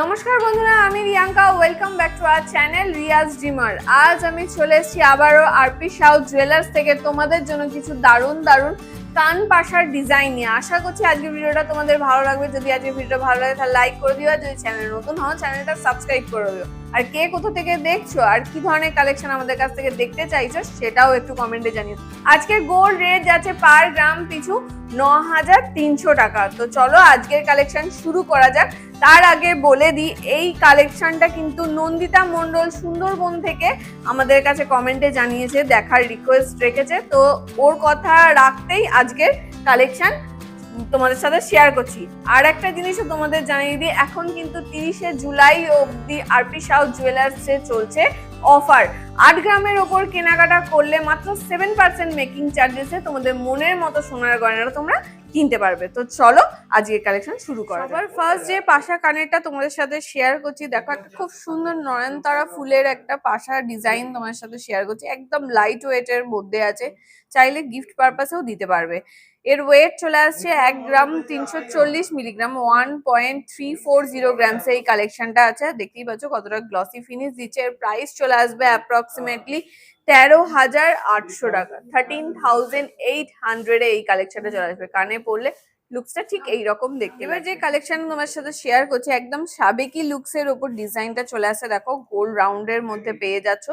নমস্কার বন্ধুরা, আমি Riyanka. Welcome back to our channel Riaz ডিমার। আজ আমি চলে এসেছি আবারও আরপি সাউথ জুয়েলার্স থেকে। তোমাদের জন্য কিছু দারুণ দারুণ কান পাশার ডিজাইন নিয়ে। আশা করছি আজকের ভিডিওটা তোমাদের ভালো লাগবে। যদি আজকের ভিডিওটা ভালো লাগে, তাহলে লাইক করে দিও। আর যদি চ্যানেল নতুন হও চ্যানেলটা সাবস্ক্রাইব করে দিও। আর কে কোথা থেকে দেখছ, আর কি ধরনের কালেকশন আমাদের কাছ থেকে দেখতে চাইছো, সেটাও একটু কমেন্টে জানিও। আজকের গোল্ড রেট যাচ্ছে পার গ্রাম পিছু ন হাজার তিনশো টাকা। তো চলো আজকের কালেকশন শুরু করা যাক। তার আগে বলে দিই, এই কালেকশনটা কিন্তু নন্দিতা মণ্ডল সুন্দরবন থেকে আমাদের কাছে কমেন্টে জানিয়েছে, দেখার রিকোয়েস্ট রেখেছে। তো ওর কথা রাখতেই আজকের কালেকশন তোমাদের সাথে শেয়ার করছি। আর একটা জিনিসও তোমাদের জানিয়ে দিই, এখন কিন্তু তিরিশে জুলাই অবধি আরপি সাউথ জুয়েলার্সে চলছে অফার আট গ্রামের ওপর কেনাকাটা করলে মাত্র সেভেন পার্সেন্ট মেকিং চার্জেসে তোমাদের মনের মতো সোনার গয়নাটা তোমরা কিনতে পারবে। তো চলো আজকে কালেকশন শুরু করা সবার ফার্স্ট যে পাশা কানেরটা তোমাদের সাথে শেয়ার করছি, দেখো একটা খুব সুন্দর নয়নতারা ফুলের একটা পাশা ডিজাইন তোমাদের সাথে শেয়ার করছি। একদম লাইট ওয়েটের মধ্যে আছে, চাইলে গিফট পারপাসেও দিতে পারবে। এর ওয়েট চলে আসছে এক গ্রাম তিনশো চল্লিশ milligram one point three four zero grams এই কালেকশনটা আছে। দেখতেই পাচ্ছ কতটা গ্লসি ফিনিশ দিচ্ছে। এর প্রাইস চলে আসবে অ্যাপ্রক্সিমেটলি তেরো হাজার আটশো টাকা। থার্টিন থাউজেন্ড এইট হান্ড্রেডে এই কালেকশনটা চলে আসবে। কানে পড়লে লুকসটা ঠিক এইরকম দেখতে। এবার যে কালেকশন তোমার সাথে শেয়ার করছি, একদম সাবেকি লুকসের ওপর ডিজাইনটা চলে আসে। দেখো গোল রাউন্ডের মধ্যে পেয়ে যাচ্ছ।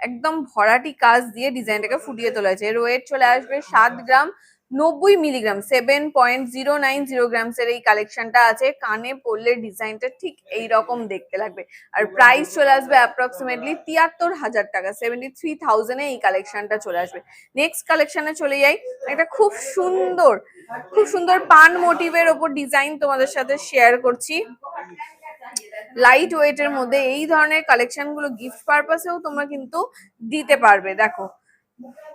একদম ভরাটি কাজ দিয়ে ডিজাইনটাকে ফুটিয়ে তোলা হয়েছে। এর ওয়েট চলে আসবে সাত গ্রাম। নব্বই milligram seven point zero nine zero grams এর এই কালেকশনটা আছে। কানে পড়লে ডিজাইনটা ঠিক এই রকম দেখতে লাগবে। আর প্রাইস চলে আসবে অ্যাপ্রক্সিমেটলি তিয়াত্তর হাজার টাকা সেভেন্টি থ্রি থাউজেন্ডে এই কালেকশনটা চলে আসবে। নেক্সট কালেকশনে চলে যাই। একটা খুব সুন্দর খুব সুন্দর পান মোটিভের ওপর ডিজাইন তোমাদের সাথে শেয়ার করছি। লাইট ওয়েটের মধ্যে এই ধরনের কালেকশনগুলো গিফট পারপাসেও তোমরা কিন্তু দিতে পারবে, দেখো।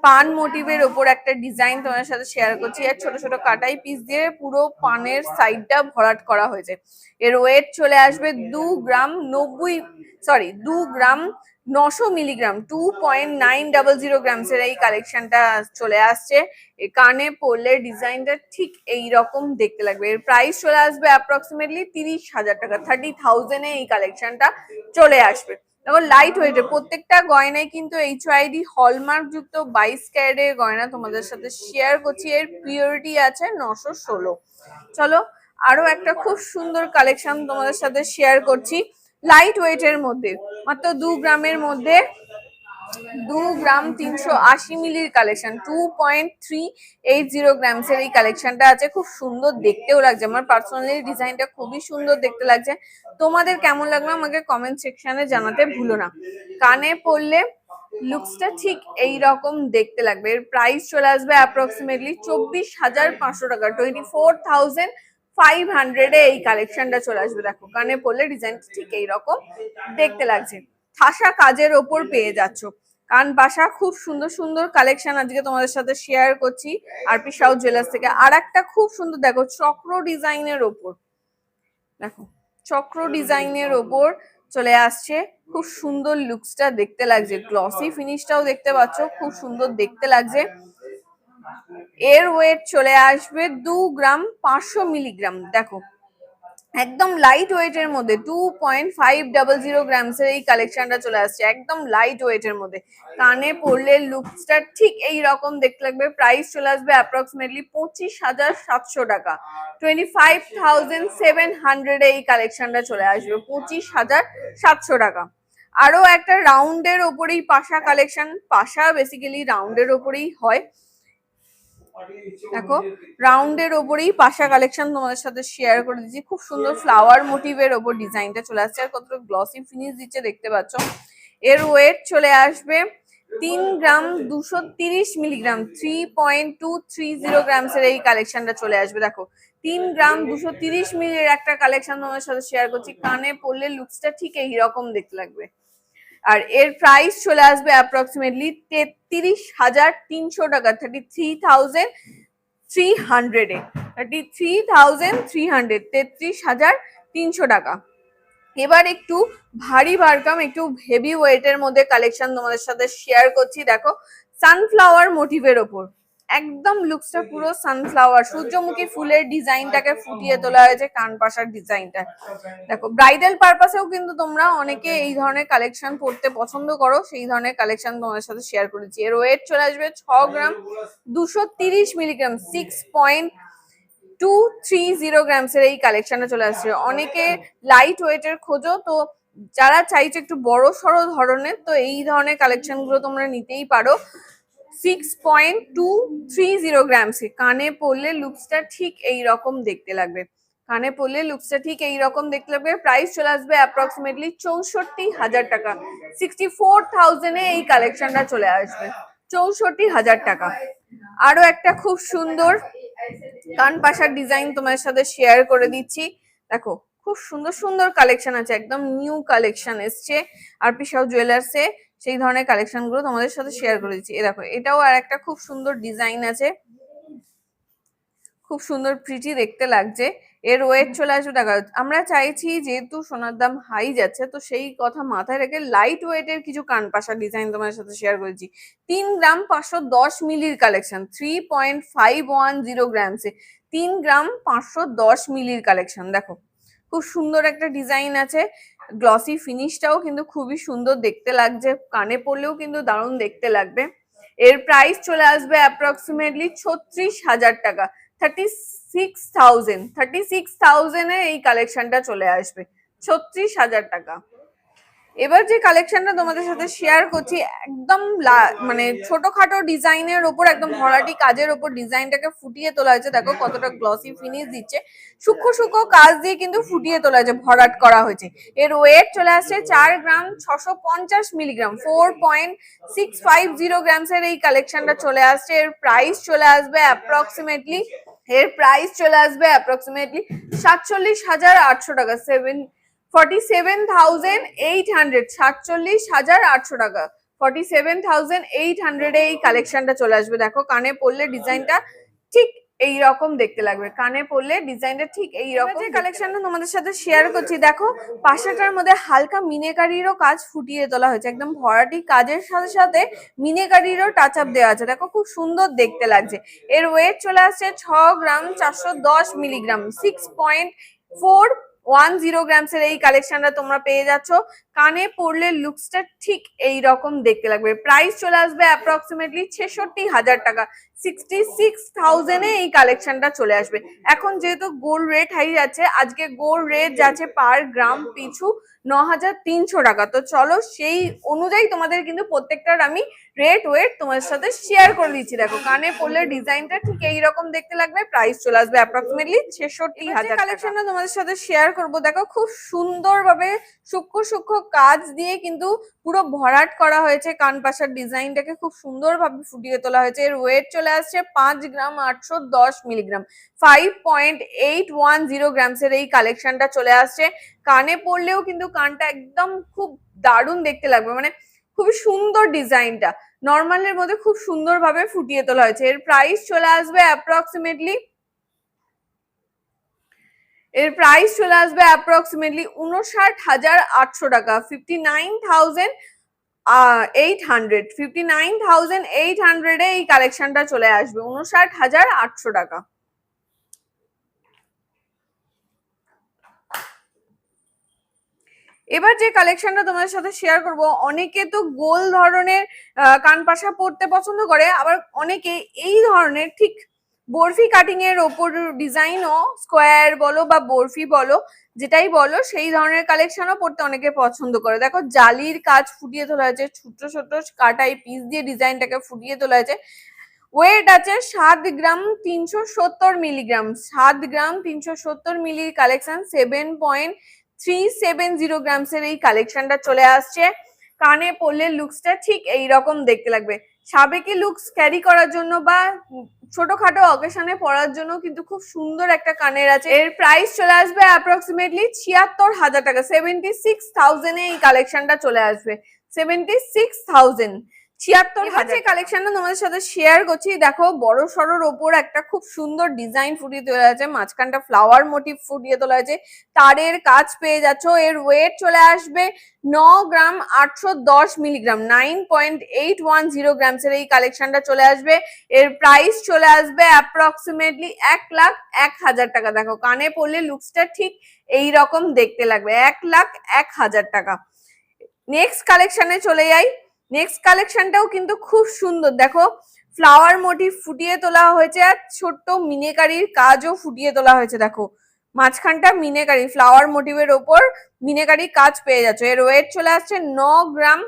পান মোটিভের ওপর একটা ডিজাইন তোমার সাথে শেয়ার করছি। আর ছোট ছোট কাটাই পিস দিয়ে পুরো পানের সাইডটা ভরাট করা হয়েছে। এর ওয়েট চলে আসবে দু গ্রাম নব্বই সরি দু গ্রাম নশো milligram two point nine double zero গ্রামসের এই কালেকশনটা চলে আসছে। কানে পরলে ডিজাইনটা ঠিক এই রকম দেখতে লাগবে। এর প্রাইস চলে আসবে অ্যাপ্রক্সিমেটলি তিরিশ হাজার টাকা থার্টি থাউজেন্ডে এই কালেকশনটা চলে আসবে। দেখো লাইট ওয়েটের প্রত্যেকটা গয়নায় কিন্তু এইচ আইডি হলমার্ক যুক্ত বাইশ ক্যারেটের গয়না তোমাদের সাথে শেয়ার করছি। এর পিওরিটি আছে নশো ষোলো। চলো, আরও একটা খুব সুন্দর কালেকশন তোমাদের সাথে শেয়ার করছি। লাইট ওয়েটের মধ্যে, মাত্র দু গ্রামের মধ্যে দু গ্রাম তিনশো আশি মিলির collection two point three eight zero গ্রামসের এই কালেকশনটা আছে। খুব সুন্দর দেখতেও লাগছে। আমার পার্সোনালি ডিজাইনটা খুবই সুন্দর দেখতে লাগছে। তোমাদের কেমন লাগল আমাকে কমেন্ট সেকশনে জানাতে ভুলো না। কানে পড়লে লুকসটা ঠিক এই রকম দেখতে লাগবে। এর প্রাইস চলে আসবে অ্যাপ্রক্সিমেটলি চব্বিশ হাজার পাঁচশো টাকা। টোয়েন্টি ফোর থাউজেন্ড ফাইভ হান্ড্রেডে এই কালেকশনটা চলে আসবে। দেখো, কানে পড়লে ডিজাইনটা ঠিক এইরকম দেখতে লাগছে। ঠাসা কাজের ওপর পেয়ে যাচ্ছ। কান বাসা খুব সুন্দর সুন্দর কালেকশন আজকে তোমাদের সাথে শেয়ার করছি আরপি সাউথ জুয়েলার্স থেকে। আর একটা খুব সুন্দর দেখো চক্র ডিজাইনের ওপর। দেখো চক্র ডিজাইনের ওপর চলে আসছে। খুব সুন্দর লুকসটা দেখতে লাগছে। গ্লসি ফিনিশটাও দেখতে পাচ্ছ খুব সুন্দর দেখতে লাগছে। এর ওয়েট চলে আসবে দু গ্রাম পাঁচশো মিলিগ্রাম দেখো একদম লাইট ওয়েটের মধ্যে two point five double zero গ্রামসের এই কালেকশনটা চলে আসছে, একদম লাইট ওয়েটের মধ্যে। কানে পড়লে লুকসটা ঠিক এই রকম দেখতে লাগবে প্রাইস চলে আসবে অ্যাপ্রক্সিমেটলি পঁচিশ হাজার সাতশো টাকা। Twenty five thousand seven hundred এই কালেকশনটা চলে আসবে, পঁচিশ হাজার সাতশো টাকা। আরও একটা রাউন্ডের ওপরেই পাশা কালেকশন পাশা বেসিক্যালি রাউন্ডের ওপরেই হয়। দেখো রাউন্ডের ওপরেই পাশা কালেকশন তোমাদের সাথে শেয়ার করে দিচ্ছি। খুব সুন্দর ফ্লাওয়ার মোটিভের ওপর ডিজাইনটা চলে আসছে। আর কতটা গ্লসি ফিনিশ দিচ্ছে দেখতে পাচ্ছ। এর ওয়েট চলে আসবে তিন গ্রাম দুশো তিরিশ milligram three point two three zero গ্রামসের এই কালেকশনটা চলে আসবে। দেখো, তিন গ্রাম দুশো তিরিশ মিলির একটা কালেকশন তোমাদের সাথে শেয়ার করছি। কানে পড়লে লুকসটা ঠিক এইরকম দেখতে লাগবে। আর এর প্রাইস চলে আসবে অ্যাপ্রক্সিমেটলি তেত্রিশ হাজার তিনশো টাকা থার্টি থ্রি থাউজেন্ড থ্রি হান্ড্রেডে thirty three thousand three hundred তেত্রিশ হাজার তিনশো টাকা। এবার একটু ভারী ভারকাম একটু হেভি ওয়েটের মধ্যে কালেকশন তোমাদের সাথে শেয়ার করছি। দেখো সানফ্লাওয়ার মোটিভের ওপর। একদম লুকসটা পুরো সানফ্লাওয়ার সূর্যমুখী ফুলের ডিজাইনটাকে ফুটিয়ে তোলা হয়েছে, কান পাশার ডিজাইনটা। দেখো ব্রাইডাল পারপাসেও কিন্তু তোমরা অনেকে এই ধরনের কালেকশন পড়তে পছন্দ করো, সেই ধরনের কালেকশন তোমাদের সাথে শেয়ার করেছি। এর ওয়েট চলে আসবে ছ গ্রাম, দুশো তিরিশ milligram six point two three zero grams এর এই কালেকশনটা চলে আসছে। অনেকে লাইট ওয়েটের খোঁজো, তো যারা চাইছে একটু বড় সড়ো ধরনের, তো এই ধরনের কালেকশনগুলো তোমরা নিতেই পারো। Six point two three zero grams কানে পরলে লুকসটা ঠিক এই রকম দেখতে লাগবে। কানে পরলে লুকসটা ঠিক এই রকম দেখতে লাগবে। প্রাইস চলে আসবে অ্যাপ্রক্সিমেটলি চৌষট্টি হাজার টাকা। সিক্সটি ফোর থাউজেন্ডে এই কালেকশনটা চলে আসবে। চৌষট্টি হাজার টাকা। আরও একটা খুব সুন্দর কান পাশার ডিজাইন তোমার সাথে শেয়ার করে দিচ্ছি। দেখো, খুব সুন্দর সুন্দর কালেকশন আছে। একদম নিউ কালেকশন এসছে। আর পিসাও জুয়েলার্সে সেই ধরনের কালেকশনগুলো তোমাদের সাথে শেয়ার করে দিচ্ছি। এ দেখো, এটাও আর একটা খুব সুন্দর ডিজাইন আছে। খুব সুন্দর প্রিটি দেখতে লাগছে। এর ওয়েট চলে আসবে টাকা। আমরা চাইছি যেহেতু সোনার দাম হাই যাচ্ছে, তো সেই কথা মাথায় রেখে লাইট ওয়েটের কিছু কান পাশা ডিজাইন তোমার সাথে শেয়ার করেছি তিন গ্রাম পাঁচশো দশ মিলির collection three point five one zero গ্রামসে তিন গ্রাম পাঁচশো দশ মিলির কালেকশন দেখো। খুব সুন্দর একটা ডিজাইন আছে। গ্লসি ফিনিশটাও কিন্তু খুবই সুন্দর দেখতে লাগছে। কানে পড়লেও কিন্তু দারুণ দেখতে লাগবে। এর প্রাইস চলে আসবে অ্যাপ্রক্সিমেটলি ছত্রিশ হাজার টাকা। Thirty six thousand thirty six থাউজেন্ডে এই কালেকশনটা চলে আসবে। ছত্রিশ হাজার টাকা। এবার যে কালেকশনটা তোমাদের সাথে শেয়ার করছি, একদম মানে ছোটখাটো ডিজাইনের ওপর, একদম ভরাটি কাজের ওপর ডিজাইনটাকে ফুটিয়ে তোলা হয়েছে। দেখো কতটা গ্লসি ফিনিশ দিচ্ছে। সূক্ষ্ম সূক্ষ্ম কাজ দিয়ে কিন্তু ফুটিয়ে তোলা হয়েছে, ভরাট করা হয়েছে। এর ওয়েট চলে আসছে চার গ্রাম ছশো পঞ্চাশ milligram four point six five zero গ্রামসের এই কালেকশনটা চলে আসছে। এর প্রাইস চলে আসবে অ্যাপ্রক্সিমেটলি এর প্রাইস চলে আসবে অ্যাপ্রক্সিমেটলি সাতচল্লিশ হাজার আটশো টাকা seven forty seven thousand eight hundred সাতচল্লিশ হাজার আটশো টাকা। ফর্টি সেভেন থাউজেন্ড এইট হান্ড্রেডে এই কালেকশনটা চলে আসবে। দেখো কানে পরলে ডিজাইনটা ঠিক এই রকম দেখতে লাগবে। কানে পরলে ডিজাইনটা ঠিক এই রকম যে কালেকশনটা তোমাদের সাথে শেয়ার করছি। দেখো পাশেটার মধ্যে হালকা মিনেকারিরও কাজ ফুটিয়ে তোলা হয়েছে। একদম ভরাটি কাজের সাথে সাথে মিনেকারিরও টাচ আপ দেওয়া আছে। দেখো খুব সুন্দর দেখতে লাগছে। এর ওয়েট চলে আসছে ছ গ্রাম চারশো দশ milligram six point four one zero গ্রামসের এই কালেকশনটা তোমরা পেয়ে যাচ্ছ। কানে পড়লে লুকসটা ঠিক এই রকম দেখতে লাগবে। প্রাইস চলে আসবে অ্যাপ্রক্সিমেটলি ছেষট্টি হাজার টাকা। সিক্সটি সিক্স থাউজেন্ডে এই কালেকশনটা চলে আসবে। এখন যেহেতু গোল্ড রেট হাই যাচ্ছে আজকে গোল্ড রেট যাচ্ছে পার গ্রাম পিছু ন হাজার তিনশো টাকা। তো চলো সেই অনুযায়ী তোমাদের কিন্তু প্রত্যেকটার আমি রেট ওয়েট তোমাদের সাথে শেয়ার করে দিচ্ছি। দেখো কানে পরলে ডিজাইনটা ঠিক এই রকম দেখতে লাগবে প্রাইস চলে আসবে অ্যাপ্রক্সিমেটলি ছেষট্টি হাজার কালেকশনটা তোমাদের সাথে শেয়ার করব দেখো খুব সুন্দরভাবে সূক্ষ্ম সূক্ষ্ম কাজ দিয়ে কিন্তু পুরো ভরাট করা হয়েছে। কান পাশার ডিজাইনটাকে খুব সুন্দরভাবে ফুটিয়ে তোলা হয়েছে। এর ওয়েট চলে আসছে পাঁচ গ্রাম আটশো দশ মিলিগ্রাম। ফাইভ পয়েন্ট এই কালেকশনটা চলে আসছে। কানে পরলেও কিন্তু কানটা একদম খুব দারুণ দেখতে লাগবে। মানে খুবই সুন্দর ডিজাইনটা নর্মালের মধ্যে খুব সুন্দরভাবে ফুটিয়ে তোলা হয়েছে। এর প্রাইস চলে আসবে অ্যাপ্রক্সিমেটলি এর প্রাইস চলে আসবে অ্যাপ্রক্সিমেটলি উনষাট হাজার আটশো টাকা। Fifty nine thousand eight hundred fifty nine thousand eight হান্ড্রেডে এই কালেকশনটা চলে আসবে। উনষাট হাজার আটশো টাকা। এবার যে কালেকশনটা তোমাদের সাথে শেয়ার করব, অনেকে তো গোল ধরনের কানপাশা পরতে পছন্দ করে, আবার অনেকে এই ধরনের ঠিক বরফি কাটিং এর ওপর ডিজাইনও স্কোয়ার বলো বা বরফি বলো, যেটাই বলো, সেই ধরনের কালেকশনও পড়তে অনেকে পছন্দ করে। দেখো, জালির কাজ ফুটিয়ে তোলা হয়েছে ছোট ছোট কাটাই পিস দিয়ে ডিজাইনটাকে ফুটিয়ে তোলা হয়েছে। ওয়েট আছে সাত গ্রাম তিনশো সত্তর মিলিগ্রাম সাত গ্রাম তিনশো সত্তর মিলির collection seven point three seven zero গ্রামসের এই কালেকশনটা চলে আসছে। কানে পড়লে লুকসটা ঠিক এই রকম দেখতে লাগবে। সাবেকি লুকস ক্যারি করার জন্য বা ছোটখাটো অকেশনে পড়ার জন্য কিন্তু খুব সুন্দর একটা কানের আছে। এর প্রাইস চলে আসবে অ্যাপ্রক্সিমেটলি ছিয়াত্তর হাজার টাকা। সেভেন্টি সিক্স থাউজেন্ডে এই কালেকশনটা চলে আসবে। সেভেন্টি সিক্স থাউজেন্ড ছিয়াত্তর হাজার কালেকশনটা তোমাদের সাথে শেয়ার করছি। দেখো বড় সড়োর ওপর একটা খুব সুন্দর ডিজাইন ফুটিয়ে তোলা আছে মাঝখানটা ফ্লাওয়ার মোটিভ ফুটিয়ে তোলা আছে তারের কাজ পেয়ে যাচ্ছ। এর ওয়েট চলে আসবে ন গ্রাম আটশো দশ milligram nine point eight one zero grams এর এই কালেকশনটা চলে আসবে। এর প্রাইস চলে আসবে অ্যাপ্রক্সিমেটলি এক লাখ এক হাজার টাকা। দেখো কানে পড়লে লুকসটা ঠিক এই রকম দেখতে লাগবে। এক লাখ এক হাজার টাকা। নেক্সট কালেকশনে চলে যাই। নেক্সট কালেকশনটাও কিন্তু খুব সুন্দর। দেখো ফ্লাওয়ার মোটিভ ফুটিয়ে তোলা হয়েছে আর ছোট্ট মিনেকারির কাজও ফুটিয়ে তোলা হয়েছে, দেখো। মাঝখানটা মিনেকারি ফ্লাওয়ার মোটিভের ওপর মিনেকারি কাজ পেয়ে যাচ্ছে। এর ওয়েট চলে আসছে ন গ্রাম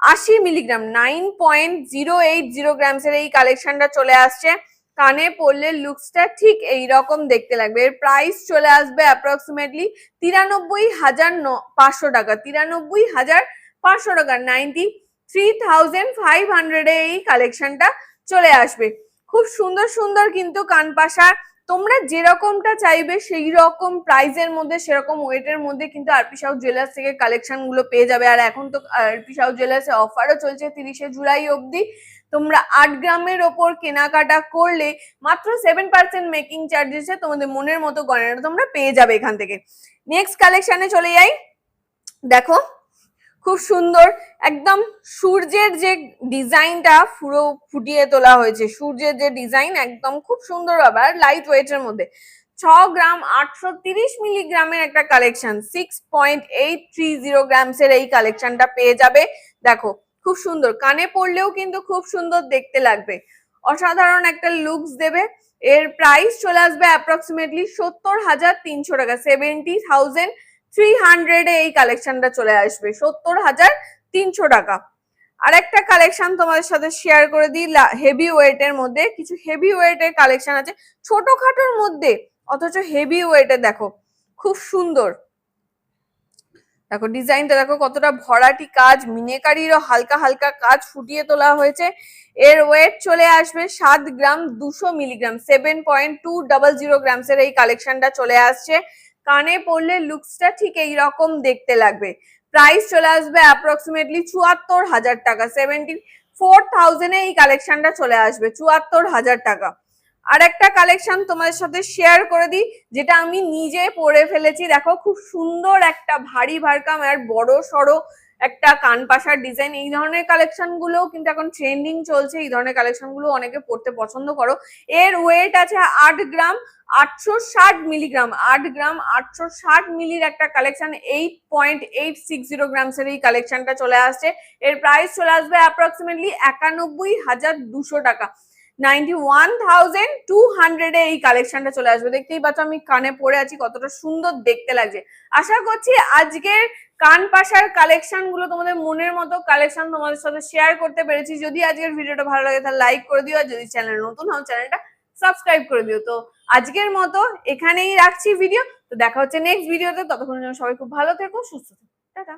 আশি milligram nine point zero eight zero grams এর এই কালেকশনটা চলে আসছে। কানে পড়লে লুকসটা ঠিক এই রকম দেখতে লাগবে। এর প্রাইস চলে আসবে অ্যাপ্রক্সিমেটলি তিরানব্বই হাজার ন পাঁচশো টাকা। তিরানব্বই হাজার পাঁচশো টাকা নাইনটি থ্রি থাউজেন্ড ফাইভ হান্ড্রেডে এই কালেকশনটা চলে আসবে। খুব সুন্দর সুন্দর কিন্তু কানপাশা তোমরা যেরকমটা চাইবে সেই রকম প্রাইজের মধ্যে, সেরকম ওয়েটের মধ্যে কিন্তু আরপি সাউ জুয়েলার্স থেকে কালেকশনগুলো পেয়ে যাবে। আর এখন তো আরপি সাউ জুয়েলার্সে অফারও চলছে তিরিশে জুলাই অবধি। তোমরা আট গ্রামের ওপর কেনাকাটা করলে মাত্র সেভেন পার্সেন্ট মেকিং চার্জেসে তোমাদের মনের মতো গয়নাটা তোমরা পেয়ে যাবে এখান থেকে। নেক্সট কালেকশনে চলে যাই। দেখো খুব সুন্দর। একদম সূর্যের যে ডিজাইনটা পুরো ফুটিয়ে তোলা হয়েছে, সূর্যের যে ডিজাইন একদম খুব সুন্দর ভাবে আর লাইট ওয়েটের মধ্যে। ছ গ্রাম আটশো তিরিশ মিলিগ্রামের একটা collection six point eight three zero গ্রামসের এই কালেকশনটা পেয়ে যাবে। দেখো, খুব সুন্দর। কানে পড়লেও কিন্তু খুব সুন্দর দেখতে লাগবে। অসাধারণ একটা লুকস দেবে। এর প্রাইস চলে আসবে অ্যাপ্রক্সিমেটলি সত্তর হাজার তিনশো টাকা সেভেন্টি থাউজেন্ড থ্রি হান্ড্রেডে এই কালেকশনটা চলে আসবে, সত্তর হাজার তিনশো টাকা। আর একটা কালেকশন তোমাদের সাথে শেয়ার করে দিই হেভি ওয়েটের মধ্যে। কিছু হেভি ওয়েটের কালেকশন আছে, ছোটখাটোর মধ্যে, অথচ হেভি ওয়েটে দেখো, খুব সুন্দর। দেখো ডিজাইনটা দেখো কতটা ভরাটি কাজ, মিনেকারিরও হালকা হালকা কাজ ফুটিয়ে তোলা হয়েছে। এর ওয়েট চলে আসবে সাত গ্রাম দুশো milligram seven point two double zero গ্রামসের এই কালেকশনটা চলে আসছে। কানে পড়লে লুকসটা ঠিক এই রকম দেখতে লাগবে। প্রাইস চলে আসবে অ্যাপ্রক্সিমেটলি চুয়াত্তর হাজার টাকা। সেভেন্টি ফোর থাউজেন্ডে এই কালেকশনটা চলে আসবে, চুয়াত্তর হাজার টাকা। আর একটা কালেকশন তোমাদের সাথে শেয়ার করে দিই, যেটা আমি নিজে পরে ফেলেছি। দেখো, খুব সুন্দর একটা ভারী ভারকাম আর বড় সড়ো একটা কানপাশার ডিজাইন এই ধরনের কালেকশন গুলোও কিন্তু এখন ট্রেন্ডিং চলছে, এই ধরনের কালেকশনগুলো অনেকে পড়তে পছন্দ করো। এর ওয়েট আছে আট গ্রাম আটশো ষাট মিলিগ্রাম আট গ্রাম আটশো ষাট মিলির একটা collection eight point eight six zero গ্রামসের এই কালেকশনটা চলে আসছে। এর প্রাইস চলে আসবে অ্যাপ্রক্সিমেটলি একানব্বই হাজার দুশো টাকা। নাইনটি ওয়ান থাউজেন্ড টু হান্ড্রেডে এই কালেকশনটা চলে আসবে। দেখতেই পাচ্ছ আমি কানে পড়ে আছি, কতটা সুন্দর দেখতে লাগছে। আশা করছি আজকের কান পাশার কালেকশনগুলো তোমাদের মনের মতো কালেকশন তোমাদের সাথে শেয়ার করতে পেরেছি। যদি আজকের ভিডিওটা ভালো লাগে, তাহলে লাইক করে দিও। আর যদি চ্যানেল নতুন হও চ্যানেলটা সাবস্ক্রাইব করে দিও। তো আজকের মতো এখানেই রাখছি ভিডিও তো দেখা হচ্ছে নেক্সট ভিডিওতে ততক্ষণ সবাই খুব ভালো থেকো, সুস্থ থেকো। টাটা।